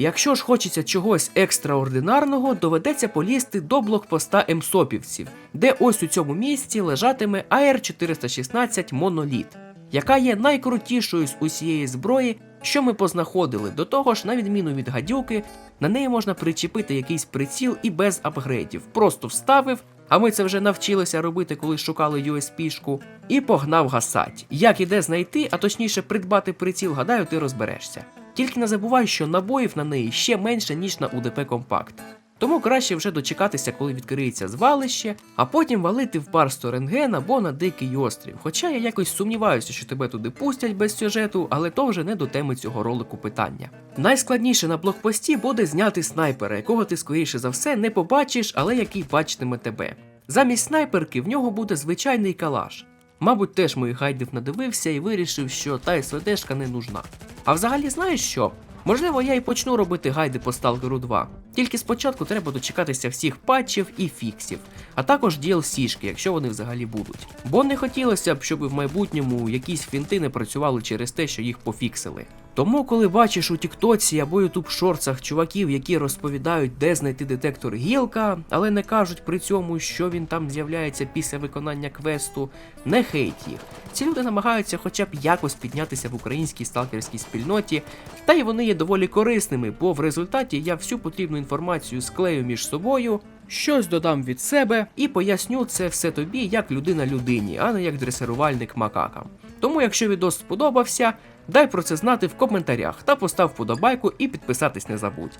Якщо ж хочеться чогось екстраординарного, доведеться полізти до блокпоста Емсопівців, де ось у цьому місці лежатиме АР-416 Моноліт, яка є найкрутішою з усієї зброї, що ми познаходили. До того ж, на відміну від гадюки, на неї можна причепити якийсь приціл і без апгрейдів. Просто вставив, а ми це вже навчилися робити, коли шукали USP-шку, і погнав гасать. Як і де знайти, а точніше придбати приціл, гадаю, ти розберешся. Тільки не забувай, що набоїв на неї ще менше, ніж на УДП Компакт. Тому краще вже дочекатися, коли відкриється звалище, а потім валити в парсту рентген або на дикий острів. Хоча я якось сумніваюся, що тебе туди пустять без сюжету, але то вже не до теми цього ролику питання. Найскладніше на блокпості буде зняти снайпера, якого ти скоріше за все не побачиш, але який бачитиме тебе. Замість снайперки в нього буде звичайний калаш. Мабуть, теж моїх гайдів надивився і вирішив, що та СВДшка не нужна. А взагалі, знаєш що? Можливо, я і почну робити гайди по Stalker 2. Тільки спочатку треба дочекатися всіх патчів і фіксів, а також DLC-шки, якщо вони взагалі будуть. Бо не хотілося б, щоб в майбутньому якісь фінти не працювали через те, що їх пофіксили. Тому, коли бачиш у Тіктоці або Ютуб шорцах чуваків, які розповідають, де знайти детектор гілка, але не кажуть при цьому, що він там з'являється після виконання квесту, не хейт їх. Ці люди намагаються хоча б якось піднятися в українській сталкерській спільноті, та й вони є доволі корисними, бо в результаті я всю потрібну інформацію склею між собою, щось додам від себе і поясню це все тобі як людина людині, а не як дресирувальник макакам. Тому, якщо відос сподобався, дай про це знати в коментарях та постав вподобайку і підписатись не забудь.